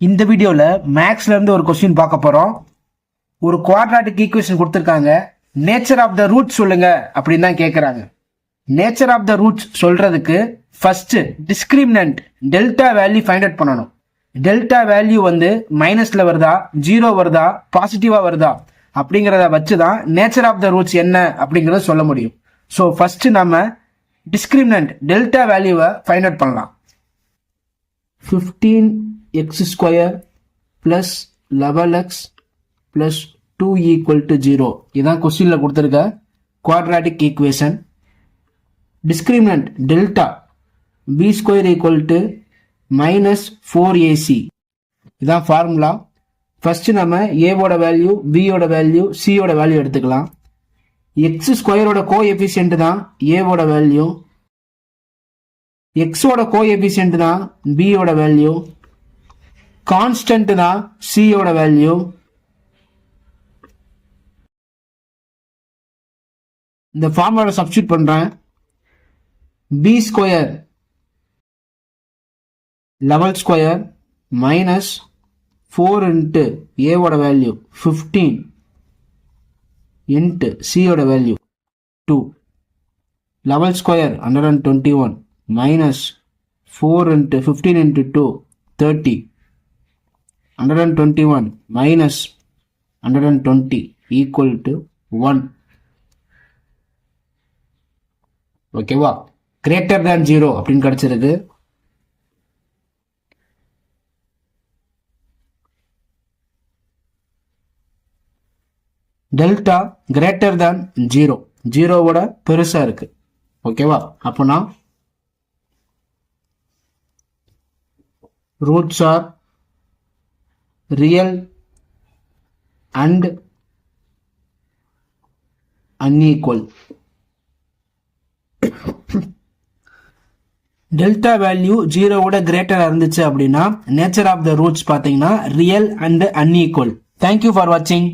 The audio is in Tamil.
இந்த வீடியோவில் மேக்ஸ்லேருந்து ஒரு கொஸ்டின் பார்க்க போகிறோம் ஒரு குவாட்ராட்டிக் ஈக்குவேஷன் கொடுத்துருக்காங்க. நேச்சர் ஆஃப் த ரூட் சொல்லுங்க அப்படின்னு தான் கேட்குறாங்க நேச்சர் ஆஃப் த ரூட்ஸ் சொல்றதுக்கு first discriminant delta value find out பண்ணணும். டெல்டா வேல்யூ வந்து மைனஸ்ல வருதா ஜீரோ வருதா பாசிட்டிவா வருதா அப்படிங்கிறத வச்சு தான் நேச்சர் ஆஃப் த ரூட்ஸ் என்ன அப்படிங்கிறத சொல்ல முடியும். ஸோ ஃபர்ஸ்ட் நம்ம டிஸ்கிரிமினன்ட் டெல்டா வேல்யூவை ஃபைண்ட் அவுட் பண்ணலாம். Fifteen x square plus eleven x plus two equal to zero இதான் கொஸ்டினில் கொடுத்துருக்க quadratic equation discriminant delta b square equal to minus four a c இதான் ஃபார்முலா ஃபஸ்ட்டு நம்ம ஏவோட வேல்யூ பியோட வேல்யூ சியோட வேல்யூ எடுத்துக்கலாம். எக்ஸ் ஸ்கொயரோட கோ எஃபிஷியன்ட் தான் ஏவோட வேல்யூ எக்ஸோட கோ எஃபிஷியன்ட் தான் பியோட வேல்யூ கான்ஸ்டன்ட்னா சியோட வேல்யூ இந்த ஃபார்முலாவை சப்ஸ்டியூட் பண்ணுறேன் B square level square minus four into ஏவோட வேல்யூ ஃபிஃப்டீன் இன்ட்டு சியோட value two level square hundred and twenty one minus four into fifteen into two thirty hundred and twenty one minus hundred and twenty equal to one ஓகேவா கிரேட்டர் தேன் ஜீரோ அப்படின்னு கிடச்சிருக்கு டெல்டா கிரேட்டர் தேன் ஜீரோ ஜீரோவோட பெருசா இருக்கு. ஓகேவா அப்போனா roots are real and unequal. Delta value ஜீரோவோட கிரேட்டராக இருந்துச்சு அப்படின்னா நேச்சர் ஆஃப் த ரூட்ஸ் பார்த்தீங்கன்னா real and unequal thank you for வாட்சிங்